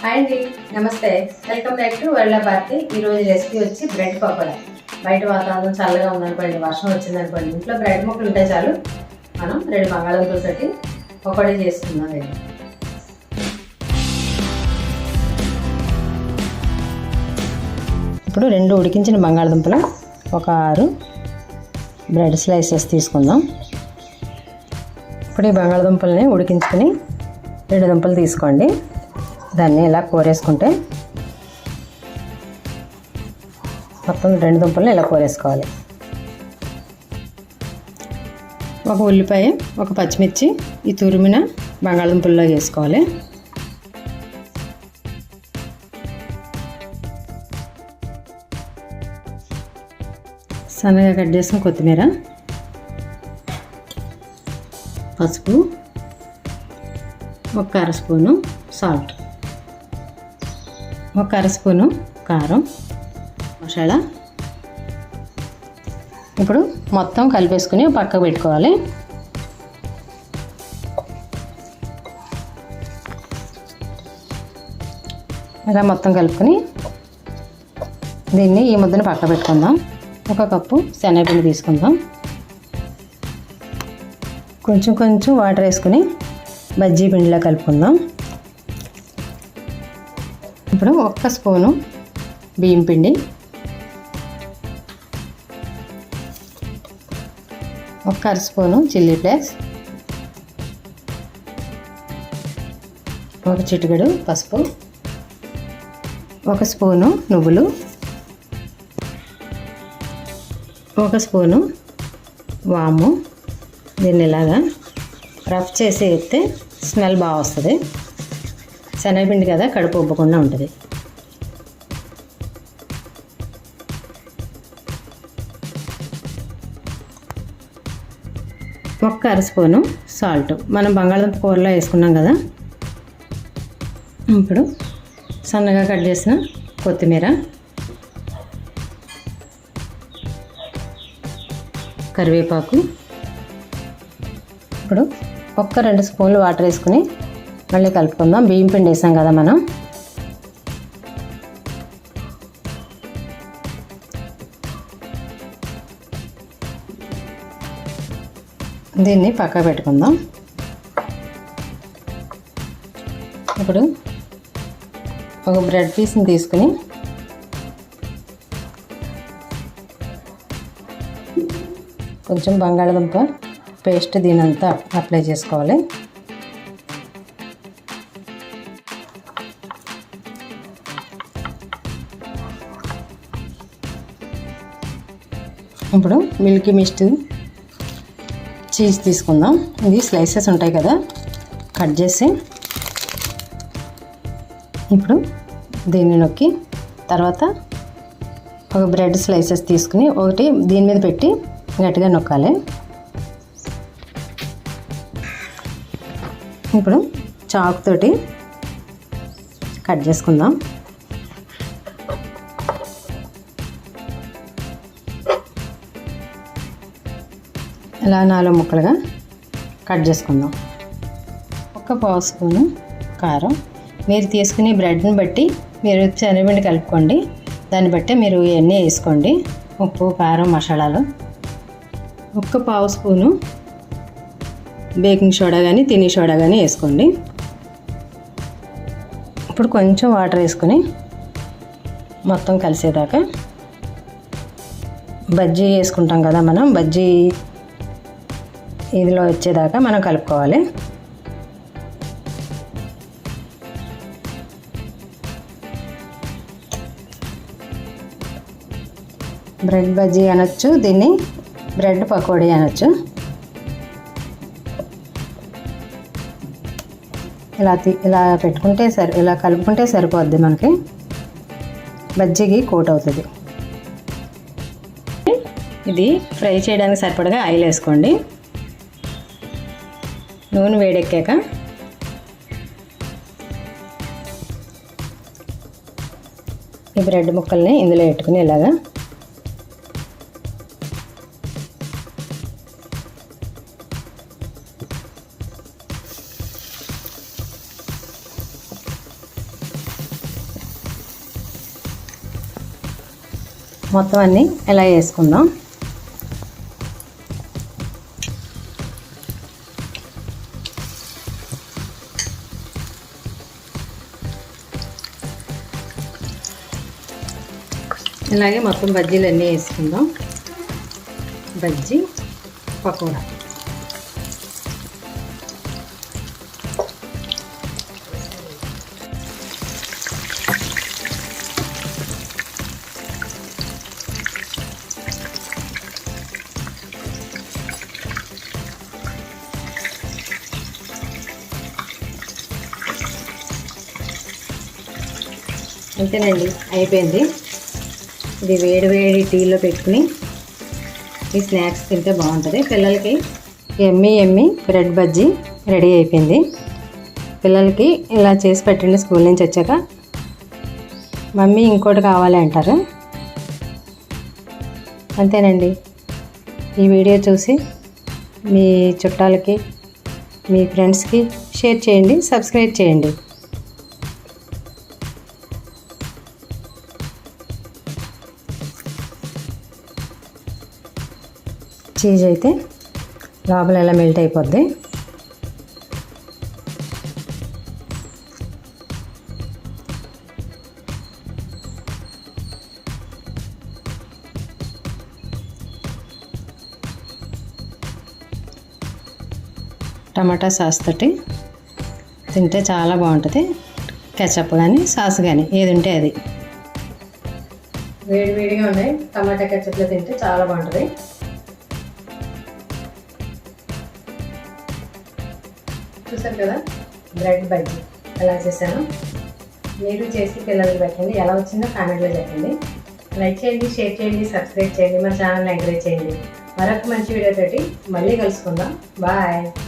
Hi అండి నమస్తే. Welcome back to world Bharathi ఈరోజు రెసిపీ వచ్చి బ్రెడ్ పకోడా. బయట వాతావరణం చల్లగా ఉందనుకోండి వర్షం వచ్చిందనుకోండి ఇంట్లో బ్రెడ్ ముక్కలు ఉంటే చాలు. మనం రెండు బంగాళదుంపలు పెట్టి పకోడీ చేసుకుందాం ఇప్పుడు రెండు ఉడికించిన బంగాళదుంపలు ఒక ఆరు బ్రెడ్ స్లైసెస్ తీసుకుందాం. ఇప్పుడు ఈ బంగాళదుంపల్ని ఉడికించుకొని రెండు దుంపలు తీసుకోండి. దాన్ని ఇలా కోరేసుకుంటే మొత్తం రెండు దుంపలను ఇలా కోరేసుకోవాలి. ఒక ఉల్లిపాయ ఒక పచ్చిమిర్చి ఈ తురిమిన బంగాళదుంపల్లో వేసుకోవాలి సన్నగా కట్ చేసిన కొత్తిమీర పసుపు ఒక అర స్పూను సాల్ట్. ఒక అర స్పూను కారం మసాలా. ఇప్పుడు మొత్తం కలిపేసుకుని పక్కకు పెట్టుకోవాలి. ఇలా మొత్తం కలుపుకొని దీన్ని ఈ ముద్దను పక్క పెట్టుకుందాం. ఒక కప్పు శనగపిండి తీసుకుందాం. కొంచెం కొంచెం వాటర్ వేసుకుని బజ్జీ పిండిలో కలుపుకుందాం. ఇప్పుడు ఒక్క స్పూను బియ్యం పిండి. ఒక్క అర స్పూను చిల్లీ ఫ్లేక్స్. ఒక చిటికెడు పసుపు. ఒక స్పూను నువ్వులు. ఒక స్పూను వాము. దీన్ని ఇలాగా రఫ్ చేసి ఎత్తే స్మెల్ బాగా వస్తుంది. శనగపిండి కదా కడుపు ఉబ్బకుండా ఉంటుంది. ఒక్క అర స్పూను సాల్ట్. మనం బంగాళదుంప కూరలో వేసుకున్నాం కదా. ఇప్పుడు సన్నగా కట్ చేసిన కొత్తిమీర. కరివేపాకు. ఇప్పుడు ఒక్క రెండు స్పూన్లు వాటర్ వేసుకుని మళ్ళీ కలుపుకుందాం. బియ్యం పిండి వేసాం కదా మనం. దీన్ని పక్క పెట్టుకుందాం. ఇప్పుడు ఒక బ్రెడ్ పీస్ని తీసుకుని కొంచెం బంగాళదుంప పేస్ట్ దీనంతా అప్లై చేసుకోవాలి. ఇప్పుడు మిల్కీ మిస్ట్ చీజ్ తీసుకుందాం. ఇది స్లైసెస్ ఉంటాయి కదా కట్ చేసి. ఇప్పుడు దీన్ని నొక్కి తర్వాత ఒక బ్రెడ్ స్లైసెస్ తీసుకుని ఒకటి దీని మీద పెట్టి గట్టిగా నొక్కాలి. ఇప్పుడు చాక్ తోటి కట్ చేసుకుందాం. ఇలా నాలుగు ముక్కలుగా కట్ చేసుకుందాం. ఒక పావు స్పూను కారం. మీరు తీసుకునే బ్రెడ్ని బట్టి మీరు శనగపిండి కలుపుకోండి. దాన్ని బట్టి మీరు ఇవన్నీ వేసుకోండి. ఉప్పు కారం మసాలాలు. ఒక్క పావు స్పూను బేకింగ్ సోడా కానీ తిని సోడా కానీ వేసుకోండి. ఇప్పుడు కొంచెం వాటర్ వేసుకొని మొత్తం కలిసేదాకా బజ్జీ వేసుకుంటాం కదా మనం. బజ్జీ ఇదిలో వచ్చేదాకా మనం కలుపుకోవాలి. బ్రెడ్ బజ్జీ అనొచ్చు దీన్ని బ్రెడ్ పకోడీ అనొచ్చు. ఇలా తి- ఇలా పెట్టుకుంటే సరి ఇలా కలుపుకుంటే సరిపోద్ది మనకి. బజ్జీకి కోట్ అవుతుంది. ఇది ఫ్రై చేయడానికి సరిపడగా ఆయిల్ వేసుకోండి నూనె వేడెక్కాక ఈ బ్రెడ్ ముక్కల్ని ఇందులో పెట్టుకుని ఇలాగా మొత్తం అన్నీ ఇలా వేసుకుందాం? ఇలాగే మొత్తం బజ్జీలు అన్నీ వేసుకుందాం. బజ్జీ పకోడా. అంతేనండి అయిపోయింది. ఇది వేడి వేడి టీలో పెట్టుకుని ఈ స్నాక్స్ తింటే బాగుంటుంది. పిల్లలకి ఎమ్మి ఎమ్మి బ్రెడ్ బజ్జీ రెడీ అయిపోయింది. పిల్లలకి ఇలా చేసి పెట్టండి స్కూల్ నుంచి వచ్చాక. మమ్మీ ఇంకోటి కావాలి అంటారు. అంతేనండి. ఈ వీడియో చూసి మీ చుట్టాలకి మీ ఫ్రెండ్స్కి షేర్ చేయండి సబ్స్క్రైబ్ చేయండి. చీజ్ అయితే లోపల ఎలా మెల్ట్ అయిపోద్ది. టమాటా సాస్ తోటి తింటే చాలా బాగుంటుంది. కెచప్ కానీ సాస్ కానీ ఏది ఉంటే అది. వేడి వేడిగా ఉన్నాయి. టమాటా కెచప్లో తింటే చాలా బాగుంటుంది. చూసారు కదా? బ్రెడ్ బజ్జీ ఎలా చేశాను. మీరు చేసి పిల్లలకి పెట్టండి. ఎలా వచ్చిందో కామెంట్లో చెప్పండి. లైక్ చేయండి షేర్ చేయండి సబ్స్క్రైబ్ చేయండి మా ఛానల్ని ఎంకరేజ్ చేయండి. మరొక మంచి వీడియో తోటి మళ్ళీ కలుసుకుందాం. బాయ్.